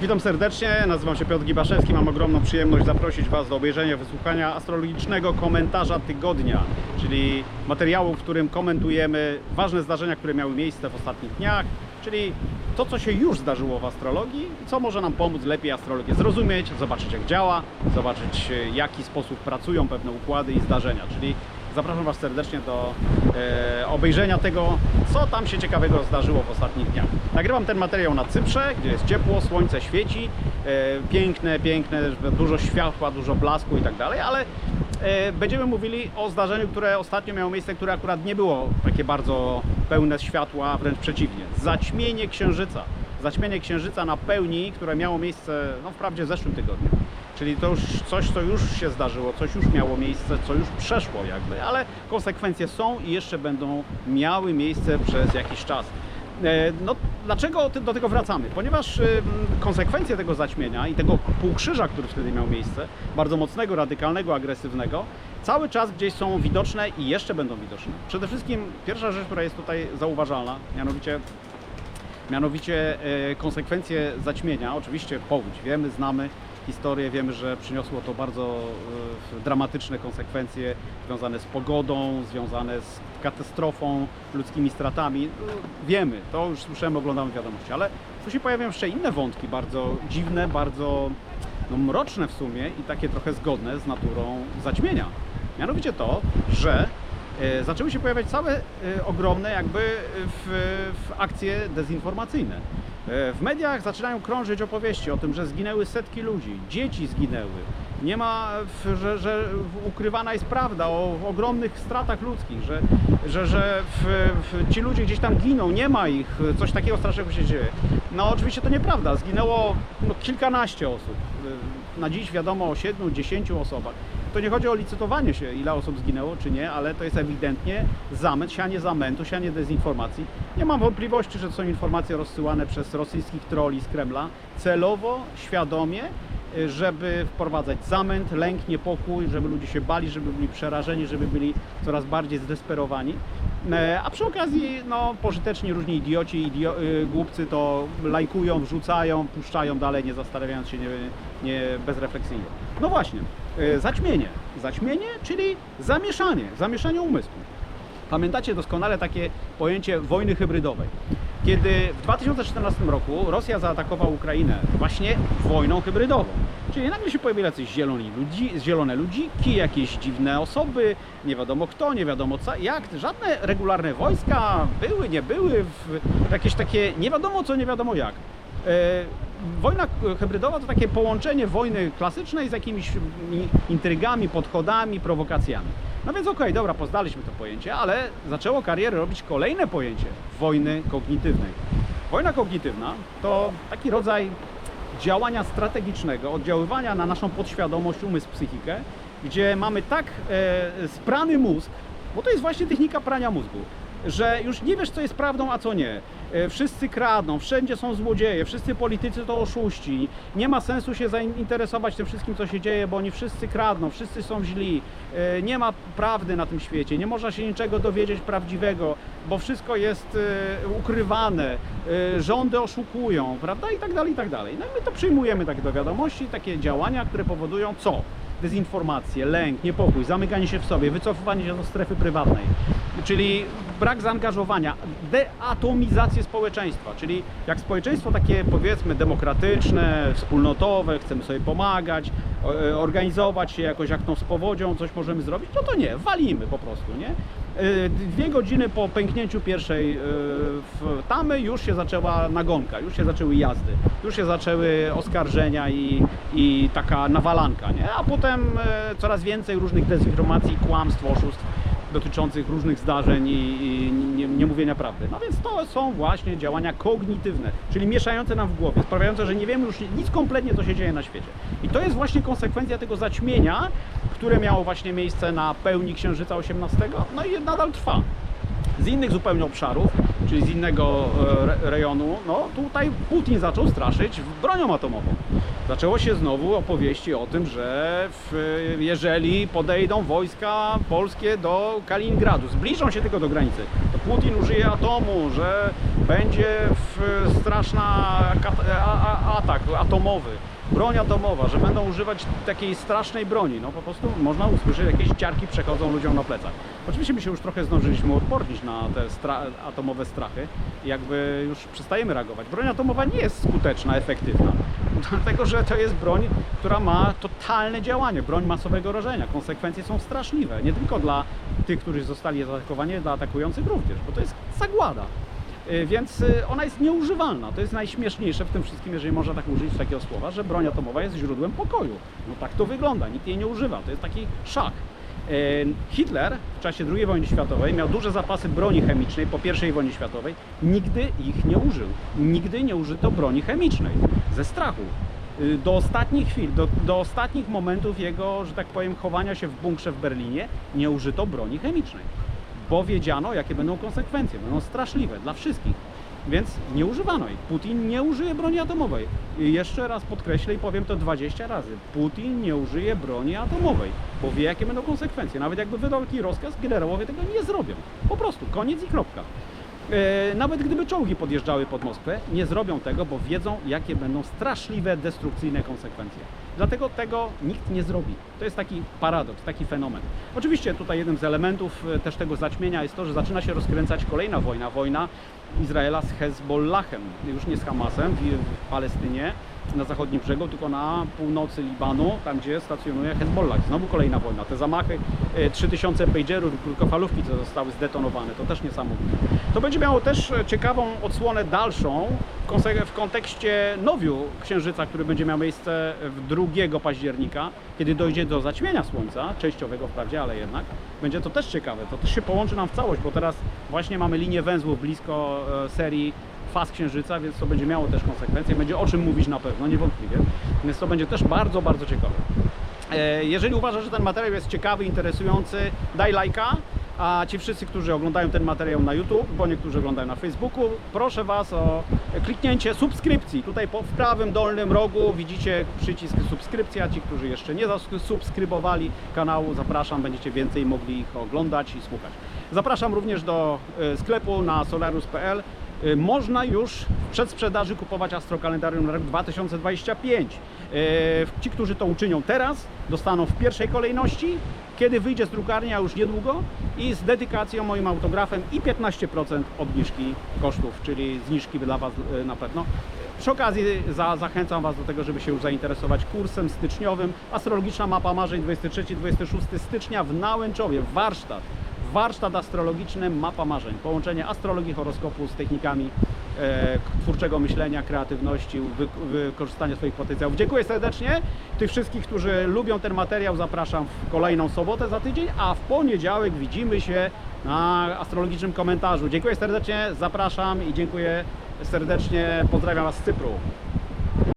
Witam serdecznie, nazywam się Piotr Gibaszewski. Mam ogromną przyjemność zaprosić Was do obejrzenia, wysłuchania astrologicznego komentarza tygodnia, czyli materiału, w którym komentujemy ważne zdarzenia, które miały miejsce w ostatnich dniach, czyli to, co się już zdarzyło w astrologii i co może nam pomóc lepiej astrologię zrozumieć, zobaczyć jak działa, zobaczyć w jaki sposób pracują pewne układy i zdarzenia, czyli Zapraszam Was serdecznie do e, obejrzenia tego, co tam się ciekawego zdarzyło w ostatnich dniach. Nagrywam ten materiał na Cyprze, gdzie jest ciepło, słońce świeci, e, piękne, piękne, dużo światła, dużo blasku i tak dalej, ale e, będziemy mówili o zdarzeniu, które ostatnio miało miejsce, które akurat nie było takie bardzo pełne światła, wręcz przeciwnie. Zaćmienie księżyca. Zaćmienie księżyca na pełni, które miało miejsce, no wprawdzie w zeszłym tygodniu. Czyli to już coś, co już się zdarzyło, coś już miało miejsce, co już przeszło jakby, ale konsekwencje są i jeszcze będą miały miejsce przez jakiś czas. E, No, dlaczego do tego wracamy? Ponieważ konsekwencje tego zaćmienia i tego półkrzyża, który wtedy miał miejsce, bardzo mocnego, radykalnego, agresywnego, cały czas gdzieś są widoczne i jeszcze będą widoczne. Przede wszystkim pierwsza rzecz, która jest tutaj zauważalna, mianowicie Mianowicie e, konsekwencje zaćmienia, oczywiście powódź, wiemy, znamy historię, wiemy, że przyniosło to bardzo e, dramatyczne konsekwencje związane z pogodą, związane z katastrofą, ludzkimi stratami. No, Wiemy, to już słyszymy, oglądamy wiadomości, ale tu się pojawiają jeszcze inne wątki, bardzo dziwne, bardzo no, mroczne w sumie i takie trochę zgodne z naturą zaćmienia. Mianowicie to, że zaczęły się pojawiać całe e, ogromne jakby w, w akcje dezinformacyjne. E, W mediach zaczynają krążyć opowieści o tym, że zginęły setki ludzi, dzieci zginęły. Nie ma, że, że ukrywana jest prawda o ogromnych stratach ludzkich, że, że, że w, w, ci ludzie gdzieś tam giną, nie ma ich, coś takiego strasznego się dzieje. No oczywiście to nieprawda, zginęło no, kilkanaście osób. Na dziś wiadomo o siedmiu, dziesięciu osobach. To nie chodzi o licytowanie się, ile osób zginęło czy nie, ale to jest ewidentnie zamęt, sianie zamętu, sianie dezinformacji. Nie mam wątpliwości, że to są informacje rozsyłane przez rosyjskich troli z Kremla celowo, świadomie, y, żeby wprowadzać zamęt, lęk, niepokój, żeby ludzie się bali, żeby byli przerażeni, żeby byli coraz bardziej zdesperowani. E, A przy okazji, no, pożyteczni różni idioci, idio, y, głupcy to lajkują, wrzucają, puszczają dalej, nie zastanawiając się, nie, nie bezrefleksyjnie. No właśnie, y, zaćmienie. Zaćmienie, czyli zamieszanie, zamieszanie umysłu. Pamiętacie doskonale takie pojęcie wojny hybrydowej. Kiedy w 2014 roku Rosja zaatakowała Ukrainę właśnie wojną hybrydową. Nagle się pojawili jacyś zieloni ludzi, zielone ludziki, jakieś dziwne osoby, nie wiadomo kto, nie wiadomo co, jak. Żadne regularne wojska były, nie były, jakieś takie nie wiadomo co, nie wiadomo jak. E, Wojna hybrydowa to takie połączenie wojny klasycznej z jakimiś intrygami, podchodami, prowokacjami. No więc okej, dobra, poznaliśmy to pojęcie, ale zaczęło karierę robić kolejne pojęcie wojny kognitywnej. Wojna kognitywna to taki rodzaj działania strategicznego, oddziaływania na naszą podświadomość, umysł, psychikę, gdzie mamy tak e, sprany mózg, bo to jest właśnie technika prania mózgu, że już nie wiesz, co jest prawdą, a co nie. E, Wszyscy kradną, wszędzie są złodzieje, wszyscy politycy to oszuści. Nie ma sensu się zainteresować tym wszystkim, co się dzieje, bo oni wszyscy kradną, wszyscy są źli. E, Nie ma prawdy na tym świecie, nie można się niczego dowiedzieć prawdziwego, bo wszystko jest e, ukrywane, rządy oszukują, prawda? I tak dalej, i tak dalej. No i my to przyjmujemy tak do wiadomości, takie działania, które powodują co? Dezinformację, lęk, niepokój, zamykanie się w sobie, wycofywanie się do strefy prywatnej, czyli brak zaangażowania, deatomizację społeczeństwa, czyli jak społeczeństwo takie powiedzmy demokratyczne, wspólnotowe, chcemy sobie pomagać, e, organizować się jakoś jak tą z powodzią, coś możemy zrobić, no to nie, walimy po prostu, nie? E, Dwie godziny po pęknięciu pierwszej e, tamy już się zaczęła nagonka, już się zaczęły jazdy, już się zaczęły oskarżenia i, i taka nawalanka, nie? A potem coraz więcej różnych dezinformacji, kłamstw, oszustw dotyczących różnych zdarzeń i, i nie, nie mówienia prawdy. No więc to są właśnie działania kognitywne, czyli mieszające nam w głowie, sprawiające, że nie wiemy już nic kompletnie, co się dzieje na świecie. I to jest właśnie konsekwencja tego zaćmienia, które miało właśnie miejsce na pełni Księżyca 18, no i nadal trwa. Z innych zupełnie obszarów, czyli z innego e, re- rejonu, no tutaj Putin zaczął straszyć bronią atomową. Zaczęło się znowu opowieści o tym, że w, jeżeli podejdą wojska polskie do Kaliningradu, zbliżą się tylko do granicy, to Putin użyje atomu, że będzie straszna atak atomowy, broń atomowa, że będą używać takiej strasznej broni, no po prostu można usłyszeć, jakieś ciarki przechodzą ludziom na plecach. Oczywiście my się już trochę zdążyliśmy odpornić na te stra- atomowe strachy i jakby już przestajemy reagować. Broń atomowa nie jest skuteczna, efektywna, dlatego że to jest broń, która ma totalne działanie, broń masowego rażenia. Konsekwencje są straszliwe, nie tylko dla tych, którzy zostali zaatakowani, dla atakujących również, bo to jest zagłada. Y, Więc y, ona jest nieużywalna. To jest najśmieszniejsze w tym wszystkim, jeżeli można tak użyć takiego słowa, że broń atomowa jest źródłem pokoju. No tak to wygląda, nikt jej nie używa. To jest taki szach. Y, Hitler w czasie II wojny światowej miał duże zapasy broni chemicznej po I wojnie światowej. Nigdy ich nie użył. Nigdy nie użyto broni chemicznej ze strachu. Do ostatnich chwil, do, do ostatnich momentów jego, że tak powiem, chowania się w bunkrze w Berlinie nie użyto broni chemicznej bo wiedziano, jakie będą konsekwencje. Będą straszliwe dla wszystkich. Więc nie używano jej. Putin nie użyje broni atomowej. I jeszcze raz podkreślę i powiem to 20 razy. Putin nie użyje broni atomowej, bo wie, jakie będą konsekwencje. Nawet jakby wydał taki rozkaz, generałowie tego nie zrobią. Po prostu, koniec i kropka. E, Nawet gdyby czołgi podjeżdżały pod Moskwę, nie zrobią tego, bo wiedzą, jakie będą straszliwe, destrukcyjne konsekwencje. Dlatego tego nikt nie zrobi. To jest taki paradoks, taki fenomen. Oczywiście tutaj jednym z elementów e, też tego zaćmienia jest to, że zaczyna się rozkręcać kolejna wojna, wojna Izraela z Hezbollahem, już nie z Hamasem w, Palestynie, na zachodnim brzegu, tylko na północy Libanu, tam gdzie stacjonuje Hezbollah. Znowu kolejna wojna. Te zamachy, e, 3000 pagerów i krótkofalówki, co zostały zdetonowane, to też niesamowite. To będzie miało też e, ciekawą odsłonę dalszą w kontekście nowiu Księżyca, który będzie miał miejsce w 2 października, kiedy dojdzie do zaćmienia Słońca, częściowego wprawdzie, ale jednak. Będzie to też ciekawe, to też się połączy nam w całość, bo teraz właśnie mamy linię węzłów blisko e, serii faz Księżyca, więc to będzie miało też konsekwencje, będzie o czym mówić na pewno, niewątpliwie, więc to będzie też bardzo, bardzo ciekawe. E, Jeżeli uważasz, że ten materiał jest ciekawy, interesujący, daj lajka. A ci wszyscy, którzy oglądają ten materiał na YouTube, bo niektórzy oglądają na Facebooku, proszę Was o kliknięcie subskrypcji. Tutaj po, w prawym dolnym rogu widzicie przycisk subskrypcja. Ci, którzy jeszcze nie zasubskrybowali kanału, zapraszam, będziecie więcej mogli ich oglądać i słuchać. Zapraszam również do e, sklepu na solarus.pl. Y, Można już w przedsprzedaży kupować astrokalendarium na rok 2025. Y, Ci, którzy to uczynią teraz, dostaną w pierwszej kolejności, kiedy wyjdzie z drukarni, a już niedługo, i z dedykacją moim autografem i 15% obniżki kosztów, czyli zniżki dla Was y, na pewno. Przy okazji za, zachęcam Was do tego, żeby się już zainteresować kursem styczniowym Astrologiczna Mapa Marzeń 23-26 stycznia w Nałęczowie, warsztat warsztat astrologiczny Mapa Marzeń. Połączenie astrologii, horoskopu z technikami e, twórczego myślenia, kreatywności, wy, wykorzystania swoich potencjałów. Dziękuję serdecznie. Tych wszystkich, którzy lubią ten materiał, zapraszam w kolejną sobotę za tydzień, a w poniedziałek widzimy się na astrologicznym komentarzu. Dziękuję serdecznie, zapraszam i dziękuję serdecznie. Pozdrawiam Was z Cypru.